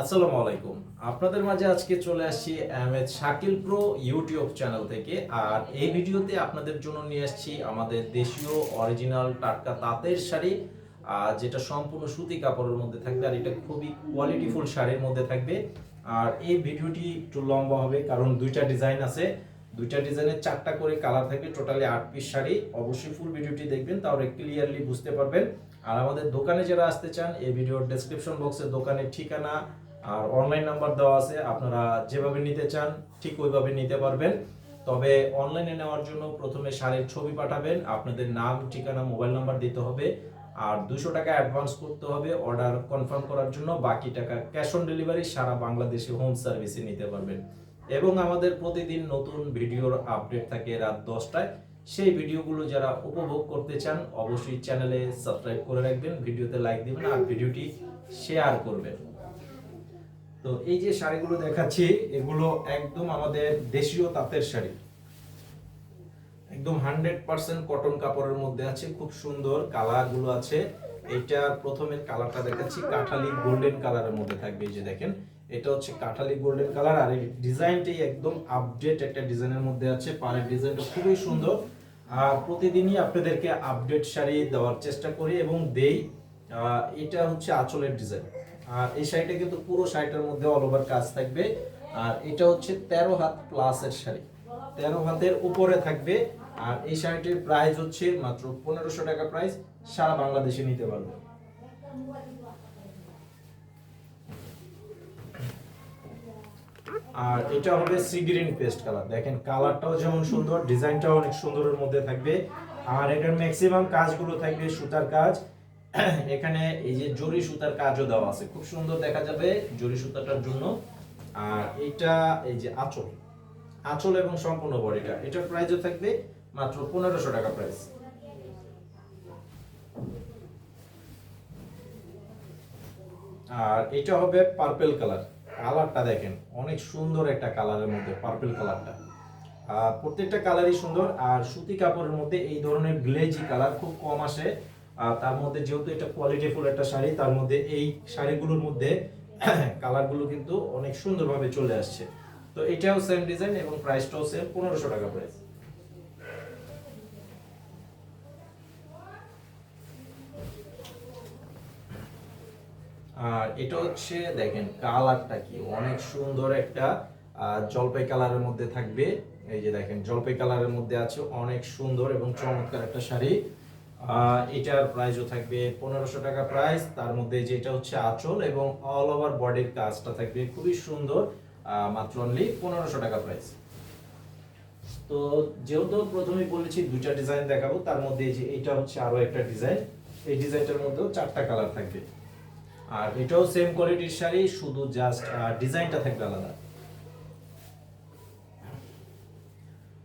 আসসালামু আলাইকুম। আপনাদের মাঝে আজকে চলে আসছি Ahmed Shakil pro YouTube channel থেকে। আর এই ভিডিওতে আপনাদের জন্য নিয়ে আসছি আমাদের দেশীয় অরিজিনাল টাটকা তাঁতের শাড়ি আহ, যেটা সম্পূর্ণ সুতি কাপড়ের মধ্যে থাকবে আর এটা খুবই কোয়ালিটিফুল শাড়ির মধ্যে থাকবে। আর এই ভিডিওটি একটু লম্বা হবে কারণ দুইটা ডিজাইন আছে। দুইটা ডিজাইনের চারটা করে কালার থাকবে টোটালি আট পিস শাড়ি। অবশ্যই ফুল ভিডিওটি দেখবেন তাহলে ক্লিয়ারলি বুঝতে পারবেন। আর আমাদের দোকানে যারা আসতে চান, এই ভিডিওর ডেসক্রিপশন বক্সে দোকানের ঠিকানা আর অনলাইন নাম্বার দেওয়া আছে, আপনারা যেভাবে নিতে চান, ঠিক ওইভাবে নিতে পারবেন। তবে অনলাইনে নেওয়ার জন্য প্রথমে শাড়ির ছবি পাঠাবেন, আপনাদের নাম, ঠিকানা মোবাইল নাম্বার দিতে হবে, আর দুশো টাকা অ্যাডভান্স করতে হবে অর্ডার কনফার্ম করার জন্য, বাকি টাকা ক্যাশ অন ডেলিভারি সারা বাংলাদেশে হোম সার্ভিসে নিতে পারবেন। এবং আমাদের প্রতিদিন নতুন ভিডিওর আপডেট থাকে রাত দশটায়। সেই ভিডিওগুলো যারা উপভোগ করতে চান, অবশ্যই চ্যানেলে সাবস্ক্রাইব করে রাখবেন, ভিডিওতে লাইক দিবেন আর ভিডিওটি শেয়ার করবেন। তো এই যে শাড়িগুলো দেখাচ্ছি, এগুলো একদম আমাদের দেশীয় তাঁতের শাড়ি। একদম হান্ড্রেড পার্সেন্ট কটন কাপড়ের মধ্যে আছে, খুব সুন্দর কালারগুলো আছে। এটা প্রথমের কালারটা দেখাচ্ছি, কাঠালি গোল্ডেন কালারের মধ্যে থাকবে, এই যে দেখেন। এটা হচ্ছে কাঠালি গোল্ডেন কালার আর এই ডিজাইনটাই একদম আপডেট একটা ডিজাইনের মধ্যে আছে। পাড়ের ডিজাইনটা খুবই সুন্দর। আর প্রতিদিনই আপনাদেরকে আপডেট শাড়ি দেওয়ার চেষ্টা করি এবং দেই। এটা হচ্ছে আঁচলের ডিজাইন। আর এই শাড়িটা কিন্তু পুরো শাড়িটার মধ্যে অল ওভার কাজ থাকবে। আর এটা হচ্ছে তেরো হাত প্লাসের শাড়ি। তেরো হাতের উপরে থাকবে। আর এই শাড়িটির প্রাইস হচ্ছে মাত্র পনেরোশো টাকা প্রাইস সারা বাংলাদেশে নিতে পারবে আর এটা হবে সি গ্রিন পেস্ট কালার দেখেন কালারটাও যেমন সুন্দর ডিজাইনটাও অনেক সুন্দরের মধ্যে থাকবে। আর এটার ম্যাক্সিমাম কাজগুলো থাকবে সুতার কাজ। এখানে এই যে জরি সুতার কাজও দেওয়া আছে। খুব সুন্দর দেখা যাবে জরি সুতাটার জন্য। আর এটা এই যে আঁচল। আঁচল এবং সম্পূর্ণ বডিটা। এটার প্রাইসও থাকবে মাত্র পনেরোশো টাকা প্রাইস আর এটা হবে পার্পেল কালার কালারটা দেখেন, অনেক সুন্দর একটা কালারের মধ্যে পার্পেল কালারটা। প্রত্যেকটা কালারই সুন্দর, আর সুতি কাপড়ের মধ্যে এই ধরনের গ্লেজি কালার খুব কম আসে। আর তার মধ্যে যেহেতু এটা কোয়ালিটিফুল একটা শাড়ি, তার মধ্যে এই শাড়িগুলোর মধ্যে কালারগুলো কিন্তু অনেক সুন্দরভাবে চলে আসছে। তো এটাও সেম ডিজাইন এবং প্রাইসটাও সেম পনেরোশো টাকা প্রাইস আর এটা হচ্ছে, দেখেন, কালারটা কি? অনেক সুন্দর একটা জলপাই কালারের মধ্যে থাকবে। এই যে দেখেন, জলপাই কালারের মধ্যে আছে অনেক সুন্দর এবং চমৎকার একটা শাড়ি। এটার প্রাইসও থাকবে পনেরোশো টাকা প্রাইস। তার মধ্যে যেটা হচ্ছে আঁচল এবং অল ওভার বডির কাজটা থাকবে। খুবই সুন্দর মাত্র অনলি পনেরোশো টাকা প্রাইস। তো যেহেতু প্রথমেই বলেছি দুইটা ডিজাইন দেখাবো, তার মধ্যে যে এটা হচ্ছে আরও একটা ডিজাইন। এই ডিজাইনটার মধ্যেও চারটা কালার থাকবে। আর এটাও সেম কোয়ালিটির শাড়ি, শুধু জাস্ট ডিজাইনটা থাকবে আলাদা।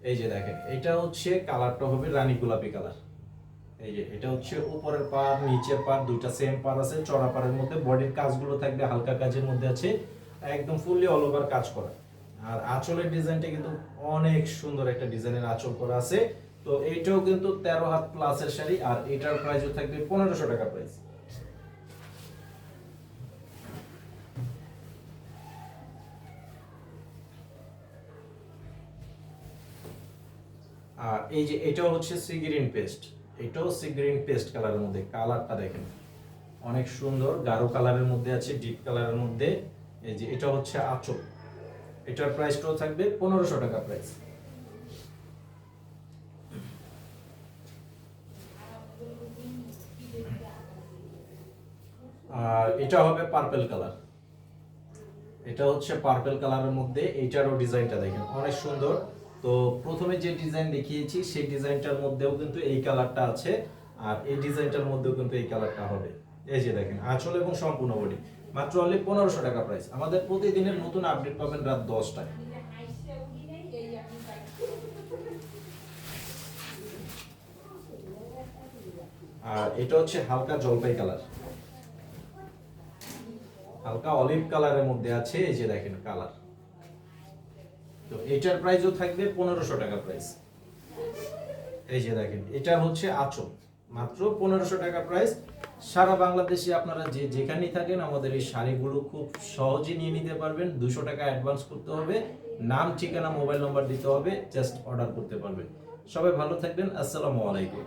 এই যে দেখেন, এটা হচ্ছে কালারটা হবে রানী গোলাপি কালার। এই যে, এটা হচ্ছে উপরের পার নিচের পার দুইটা সেম পার আছে, চড়া পারের মধ্যে বডির কাজগুলো থাকবে, হালকা কাজের মধ্যে আছে, একদম ফুললি অল ওভার কাজ করা। আর আঁচলের ডিজাইনটা কিন্তু অনেক সুন্দর একটা ডিজাইনের আঁচল করা আছে। তো এইটাও কিন্তু তেরো হাত প্লাসের শাড়ি, আর এটার প্রাইসও থাকবে পনেরোশো টাকা প্রাইস আর এই যে এটাও হচ্ছে সি গ্রিন পেস্ট। এটাও সি গ্রিন পেস্ট কালারের মধ্যে, কালারটা দেখেন। অনেক সুন্দর, গাঢ় কালারের মধ্যে আছে, ডিপ কালারের মধ্যে। এই যে এটা হচ্ছে আঁচল। এটার প্রাইসটাও থাকবে পনেরোশো টাকা প্রাইস। আর এটা হবে পার্পেল কালার। এটা হচ্ছে পার্পেল কালারের মধ্যে, এইটারও ডিজাইনটা দেখেন। অনেক সুন্দর তো প্রথমে যে ডিজাইন দেখিয়েছি, সেই ডিজাইনটার মধ্যেও কিন্তু এই কালারটা আছে, আর এই ডিজাইনটার মধ্যেও কিন্তু এই কালারটা হবে। এই যে দেখেন, আঁচল এবং সম্পূর্ণ বডি। মাত্র অনলি পনেরোশো টাকা প্রাইস আমাদের প্রতিদিনের নতুন আপডেট পাবেন রাত দশটায়। আর এটা হচ্ছে হালকা জলপাই কালার হালকা অলিভ কালারের মধ্যে আছে, এই যে দেখেন কালার তো এটার প্রাইসও থাকবে পনেরোশো টাকা প্রাইস এই যে দেখেন, এটা হচ্ছে আঁচল। মাত্র পনেরোশো টাকা প্রাইস সারা বাংলাদেশে আপনারা যে যেখানেই থাকেন, আমাদের এই শাড়িগুলো খুব সহজে নিয়ে নিতে পারবেন। দুশো টাকা অ্যাডভান্স করতে হবে। নাম, ঠিকানা মোবাইল নাম্বার দিতে হবে। জাস্ট অর্ডার করতে পারবেন। সবাই ভালো থাকবেন। আসসালামু আলাইকুম।